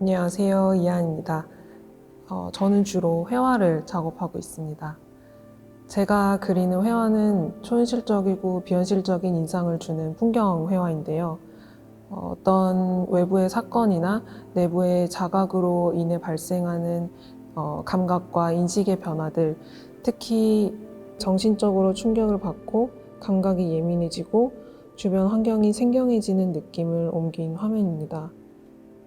안녕하세요. 이한입니다. 어, 저는 주로 회화를 작업하고 있습니다. 제가 그리는 회화는 초현실적이고 비현실적인 인상을 주는 풍경 회화인데요. 어, 어떤 외부의 사건이나 내부의 자각으로 인해 발생하는 어, 감각과 인식의 변화들, 특히 정신적으로 충격을 받고 감각이 예민해지고 주변 환경이 생경해지는 느낌을 옮긴 화면입니다.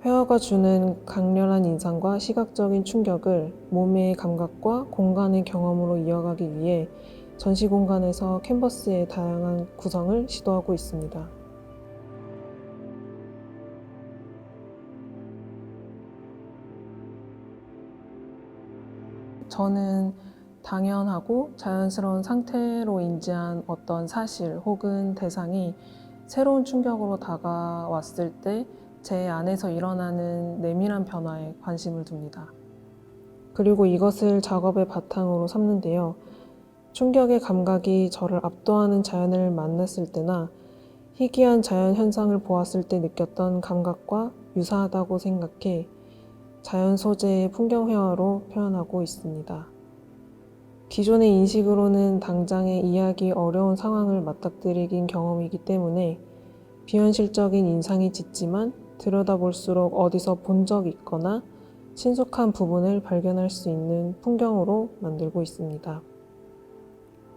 회화가 주는 강렬한 인상과 시각적인 충격을 몸의 감각과 공간의 경험으로 이어가기 위해 전시 공간에서 캔버스의 다양한 구성을 시도하고 있습니다. 저는 당연하고 자연스러운 상태로 인지한 어떤 사실 혹은 대상이 새로운 충격으로 다가왔을 때 제 안에서 일어나는 내밀한 변화에 관심을 둡니다. 그리고 이것을 작업의 바탕으로 삼는데요. 충격의 감각이 저를 압도하는 자연을 만났을 때나 희귀한 자연 현상을 보았을 때 느꼈던 감각과 유사하다고 생각해 자연 소재의 풍경 회화로 표현하고 있습니다. 기존의 인식으로는 당장에 이해하기 어려운 상황을 맞닥뜨리긴 경험이기 때문에 비현실적인 인상이 짙지만 들여다볼수록 어디서 본 적 있거나 친숙한 부분을 발견할 수 있는 풍경으로 만들고 있습니다.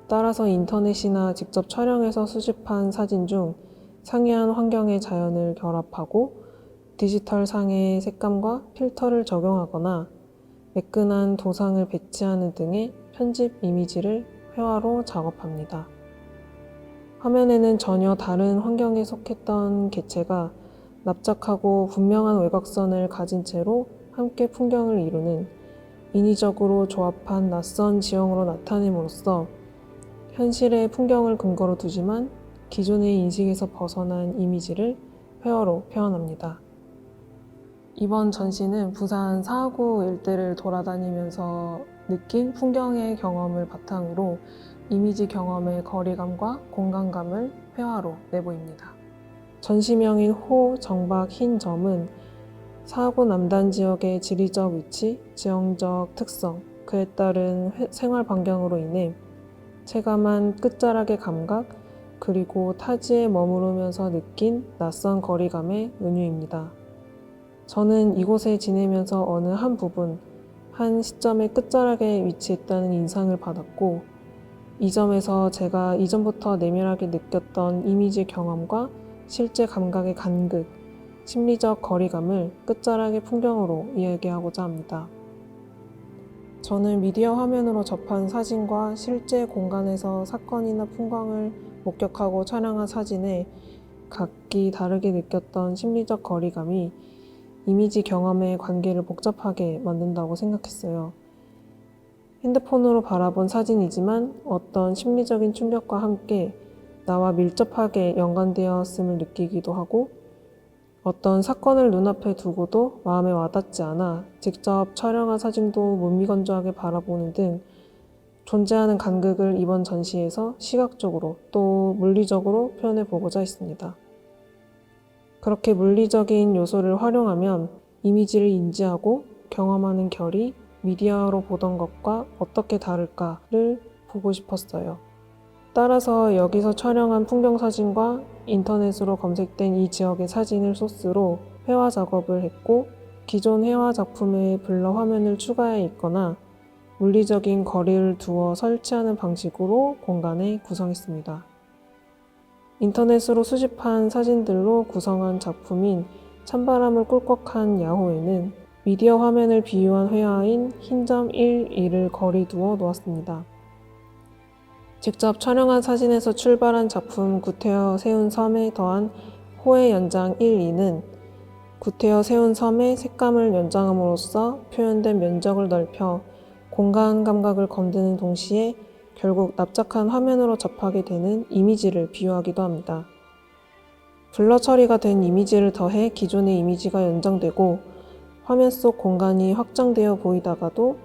따라서 인터넷이나 직접 촬영해서 수집한 사진 중 상이한 환경의 자연을 결합하고 디지털 상의 색감과 필터를 적용하거나 매끈한 도상을 배치하는 등의 편집 이미지를 회화로 작업합니다. 화면에는 전혀 다른 환경에 속했던 개체가 납작하고 분명한 외곽선을 가진 채로 함께 풍경을 이루는 인위적으로 조합한 낯선 지형으로 나타냄으로써 현실의 풍경을 근거로 두지만 기존의 인식에서 벗어난 이미지를 회화로 표현합니다. 이번 전시는 부산 사하구 일대를 돌아다니면서 느낀 풍경의 경험을 바탕으로 이미지 경험의 거리감과 공간감을 회화로 내보입니다. 전시명인 호 정박 흰 점은 사하구 남단 지역의 지리적 위치, 지형적 특성, 그에 따른 회- 생활 반경으로 인해 체감한 끝자락의 감각, 그리고 타지에 머무르면서 느낀 낯선 거리감의 은유입니다. 저는 이곳에 지내면서 어느 한 부분, 한 시점의 끝자락에 위치했다는 인상을 받았고, 이 점에서 제가 이전부터 내밀하게 느꼈던 이미지 경험과 실제 감각의 간극, 심리적 거리감을 끝자락의 풍경으로 이야기하고자 합니다. 저는 미디어 화면으로 접한 사진과 실제 공간에서 사건이나 풍광을 목격하고 촬영한 사진에 각기 다르게 느꼈던 심리적 거리감이 이미지 경험의 관계를 복잡하게 만든다고 생각했어요. 핸드폰으로 바라본 사진이지만 어떤 심리적인 충격과 함께 나와 밀접하게 연관되었음을 느끼기도 하고 어떤 사건을 눈앞에 두고도 마음에 와닿지 않아 직접 촬영한 사진도 무미건조하게 바라보는 등 존재하는 간극을 이번 전시에서 시각적으로 또 물리적으로 표현해 보고자 했습니다. 그렇게 물리적인 요소를 활용하면 이미지를 인지하고 경험하는 결이 미디어로 보던 것과 어떻게 다를까를 보고 싶었어요. 따라서 여기서 촬영한 풍경 사진과 인터넷으로 검색된 이 지역의 사진을 소스로 회화 작업을 했고 기존 회화 작품의 블러 화면을 추가해 있거나 물리적인 거리를 두어 설치하는 방식으로 공간을 구성했습니다. 인터넷으로 수집한 사진들로 구성한 작품인 찬바람을 꿀꺽한 야호에는 미디어 화면을 비유한 회화인 흰 점 1, 2를 거리 두어 놓았습니다. 직접 촬영한 사진에서 출발한 작품 구태여 세운 섬에 더한 호의 연장 1, 2는 구태여 세운 섬의 색감을 연장함으로써 표현된 면적을 넓혀 공간 감각을 건드는 동시에 결국 납작한 화면으로 접하게 되는 이미지를 비유하기도 합니다. 블러 처리가 된 이미지를 더해 기존의 이미지가 연장되고 화면 속 공간이 확장되어 보이다가도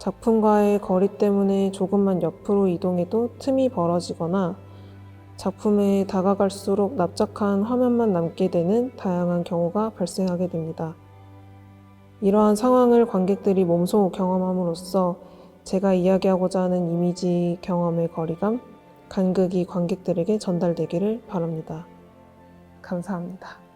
작품과의 거리 때문에 조금만 옆으로 이동해도 틈이 벌어지거나 작품에 다가갈수록 납작한 화면만 남게 되는 다양한 경우가 발생하게 됩니다. 이러한 상황을 관객들이 몸소 경험함으로써 제가 이야기하고자 하는 이미지 경험의 거리감, 간극이 관객들에게 전달되기를 바랍니다. 감사합니다.